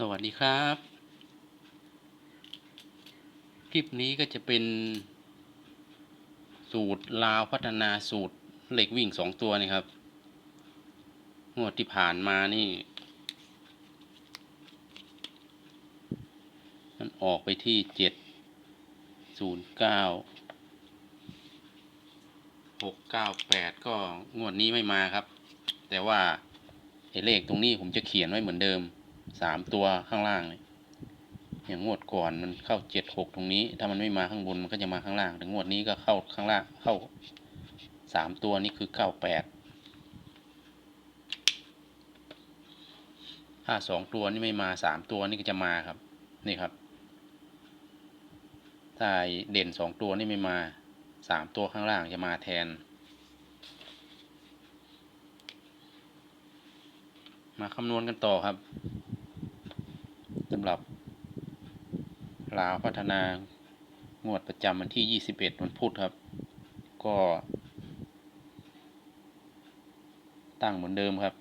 สวัสดีครับ คลิปนี้ก็จะเป็น สูตรลาวพัฒนาสูตรเหล็กวิ่งสองตัวนี่ครับ งวดที่ผ่านมานี่ มันออกไปที่เจ็ดศูนย์เก้าหกเก้าแปดก็งวดนี้ไม่มาครับ แต่ว่าไอ้เลขตรงนี้ผมจะเขียนไว้เหมือนเดิม สามตัวข้างล่างเลยอย่างงวดก่อนมันเข้าเจ็ดหกตรงนี้ ถ้ามันไม่มาข้างบนมันก็จะมาข้างล่าง แต่งวดนี้ก็เข้าข้างล่างเข้าสามตัวนี่คือเก้าแปดถ้าสองตัวนี่ไม่มาสามตัวนี่ก็จะมาครับนี่ครับถ้าเด่นสองตัวนี่ไม่มาสามตัวข้างล่างจะมาแทน มาคำนวณกันต่อครับสำหรับ ลาวพัฒนางวดประจำวันที่ 21 วันพุธครับ ก็ ตั้งเหมือนเดิมครับ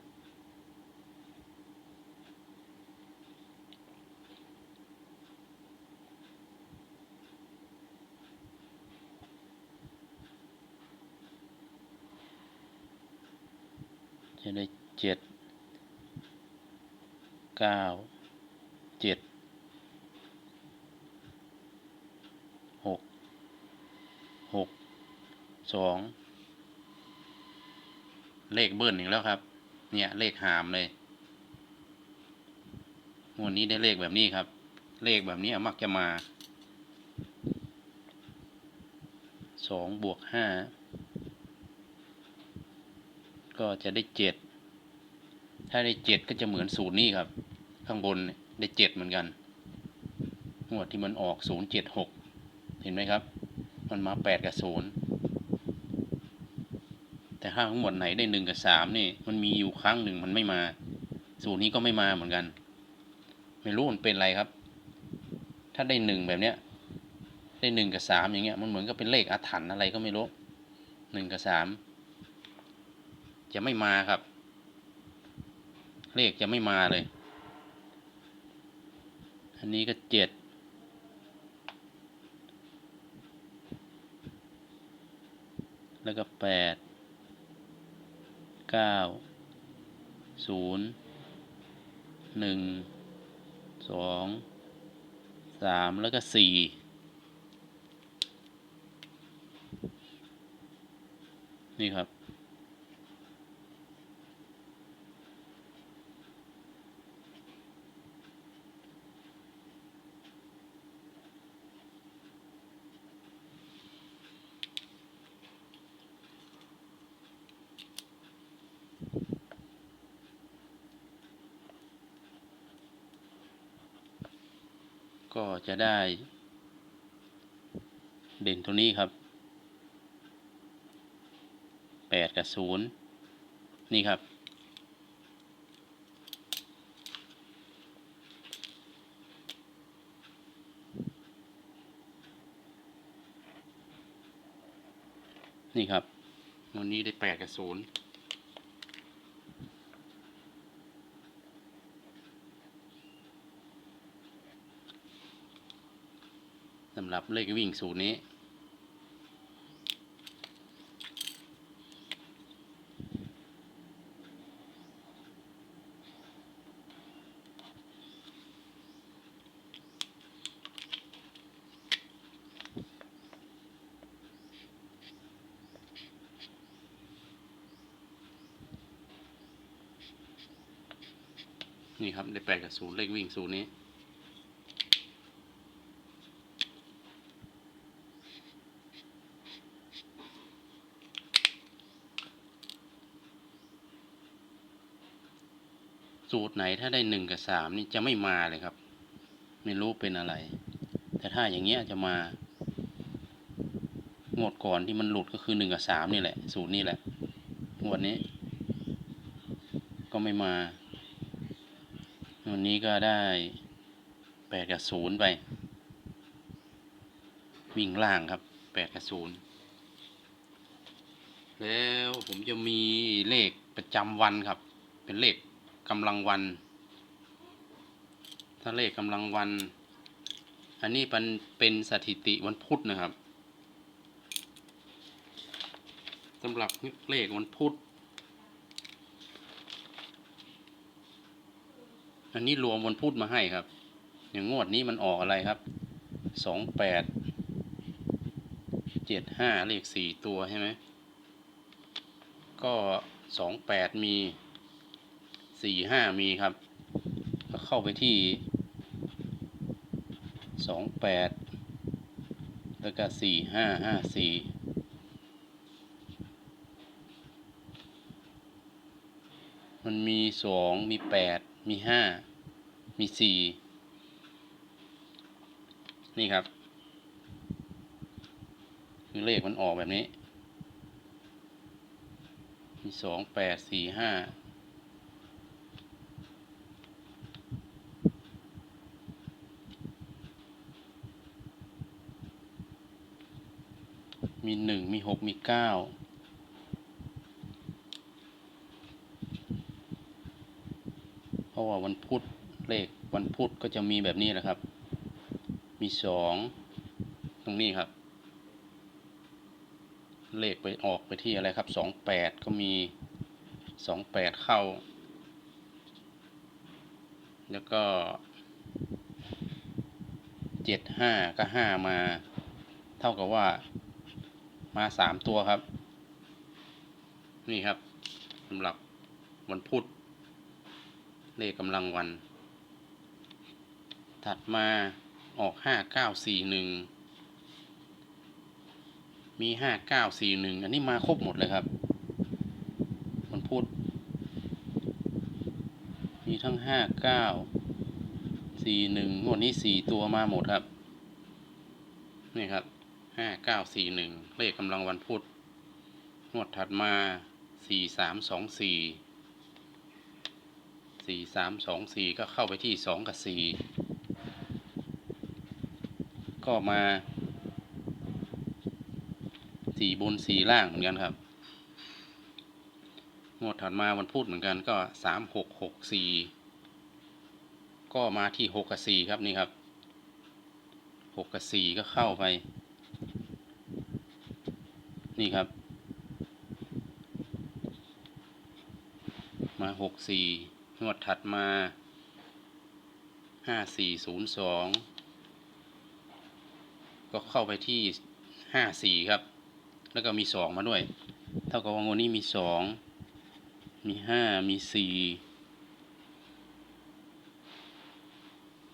จะได้เจ็ดเก้า เจ็ด หก หกสองเลขเบิ้ลอีกแล้วครับ เนี่ยเลขหามเลยงวดนี้ได้เลขแบบนี้ครับ เลขแบบนี้มักจะมาสองบวกห้าก็จะได้เจ็ดถ้าได้เจ็ดก็จะเหมือนสูตรนี้ครับ ข้างบนได้เจ็ดเหมือนกันงวดที่มันออกศูนย์เจ็ดหกเห็นไหมครับ มันมาแปดกับศูนย์แต่ถ้าทั้งหมดไหนได้หนึ่งกับสามนี่ มันมีอยู่ครั้งหนึ่งมันไม่มาสูตรนี้ก็ไม่มาเหมือนกัน ไม่รู้มันเป็นอะไรครับ ถ้าได้หนึ่งแบบเนี้ย ได้หนึ่งกับสามอย่างเงี้ย มันเหมือนกับเป็นเลขอาถรรพ์อะไรก็ไม่รู้หนึ่งกับสามจะไม่มาครับ เลขจะไม่มาเลย อันนี้ก็เจ็ด แล้วก็แปดเก้าศูนย์หนึ่งสองสามแล้วก็สี่นี่ครับ ก็จะได้เด่นตรงนี้ครับ 8 กับ 0 นี่ครับ นี่ครับวันนี้ได้ 8 กับ 0 ดับเลขวิ่งสูตรนี้ นี่ครับได้แปดกับสูนย์เลขวิ่งสูนย์นี้ สูตรไหนถ้าได้หนึ่งกับสามนี่จะไม่มาเลยครับ ไม่รู้เป็นอะไร แต่ถ้าอย่างเงี้ยจะมางวดก่อนที่มันหลุดก็คือหนึ่งกับสามนี่แหละ สูตรนี้แหละงวดนี้ ก็ไม่มาวันนี้ก็ได้แปดกับศูนย์ไป วิ่งล่างครับแปดกับศูนย์แล้วผมจะมีเลขประจำวันครับ เป็นเลข กำลังวัน ถ้าเลขกำลังวัน อันนี้เป็นเป็นสถิติวันพุธนะครับสำหรับเลขวันพุธ อันนี้รวมวันพุธมาให้ครับ อย่างงวดนี้มันออกอะไรครับ สองแปด เจ็ดห้าเลขสี่ตัวใช่ไหม ก็สองแปดมี สี่ห้ามีครับก็เข้าไปที่สองแปดแล้วก็สี่ห้าห้าสี่มันมีสองมีแปดมีห้ามีสี่นี่ครับ คือเลขมันออกแบบนี้ มีสองแปดสี่ห้า มีหนึ่งมีหกมีเก้าเพราะว่าวันพุธเลขวันพุธก็จะมีแบบนี้แหละครับ มีสองตรงนี้ครับ เลขไปออกไปที่อะไรครับสองแปดก็มีสองแปดเข้า แล้วก็เจ็ดห้าก็ห้ามา เท่ากับว่า มาสามตัวครับ นี่ครับสำหรับวันพุธเลขกำลังวัน ถัดมาออกห้าเก้าสี่หนึ่งมีห้าเก้าสี่หนึ่งอันนี้มาครบหมดเลยครับมันพูดมีทั้งห้าเก้าสี่หนึ่งงวดนี้สี่ตัวมาหมดครับ นี่ครับ ห้าเก้าสี่หนึ่งเลขกำลังวันพุธงวดถัดมาสี่สามสองสี่สี่สามสองสี่ก็เข้าไปที่สองกับสี่ก็มาสี่บนสี่ล่างเหมือนกันครับงวดถัดมาวันพุธเหมือนกันก็สามหกหกสี่ก็มาที่หกกับสี่ครับนี่ครับหกกับสี่ก็เข้าไป นี่ครับ มาหกสี่งวดถัดมาห้าสี่ศูนย์สองก็เข้าไปที่ห้าสี่ครับ แล้วก็มีสองมาด้วย เท่ากับว่างวดนี้มีสองมีห้ามีสี่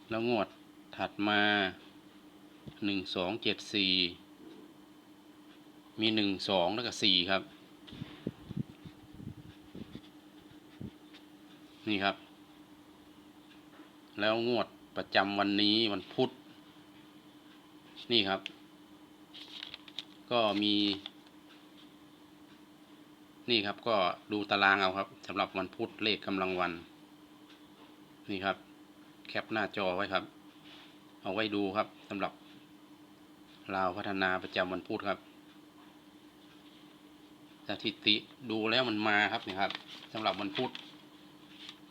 แล้วงวดถัดมาหนึ่งสองเจ็ดสี่ มีหนึ่งสองแล้วก็สี่ครับ นี่ครับ แล้วงวดประจำวันนี้วันพุธนี่ครับ ก็มี นี่ครับก็ดูตารางเอาครับสำหรับวันพุธเลขกำลังวัน นี่ครับ แคปหน้าจอไว้ครับ เอาไว้ดูครับสำหรับลาวพัฒนาประจำวันพุธครับ สถิติดูแล้วมันมาครับนี่ครับสำหรับวันพุธ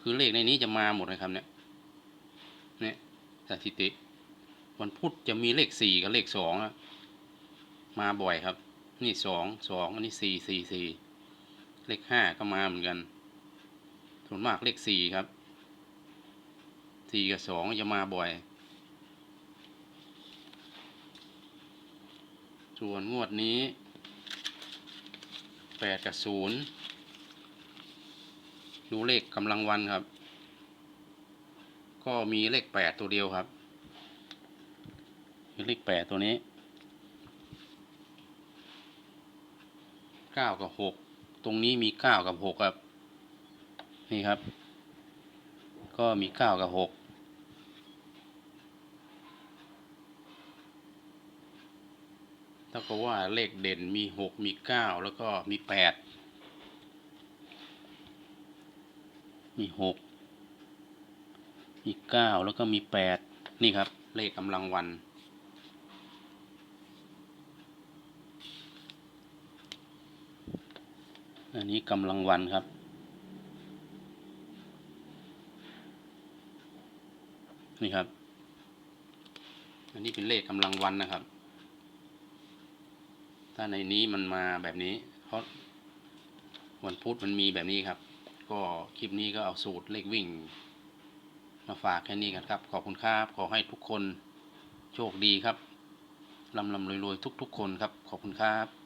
คือเลขในนี้จะมาหมดเลยครับเนี่ยเนี่ยสถิติ วันพุธจะมีเลขสี่กับเลขสองมาบ่อยครับ นี่สองสองอันนี้สี่สี่สี่เลขห้าก็มาเหมือนกันส่วนมากเลขสี่ครับสี่กับสองจะมาบ่อย ส่วนงวดนี้ แปดกับศูนย์ดูเลขกำลังวันครับ ก็มีเลขแปดตัวเดียวครับเลขแปดตัวนี้เก้ากับหกตรงนี้มีเก้ากับหกครับ นี่ครับ ก็มีเก้ากับหกเท่ากับว่าเลขเด่นมีหกมีเก้าแล้วก็มีแปดมีหกมีเก้าแล้วก็มีแปดนี่ครับ เลขกำลังวัน อันนี้กำลังวันครับนี่ครับ อันนี้เป็นเลขกำลังวันนะครับ ถ้าในนี้มันมาแบบนี้ เพราะวันพุธมันมีแบบนี้ครับ ก็คลิปนี้ก็เอาสูตรเลขวิ่ง มาฝากแค่นี้กันครับ ขอบคุณครับขอให้ทุกคนโชคดีครับลำลำรวยๆทุก ๆ คนครับ ขอบคุณครับ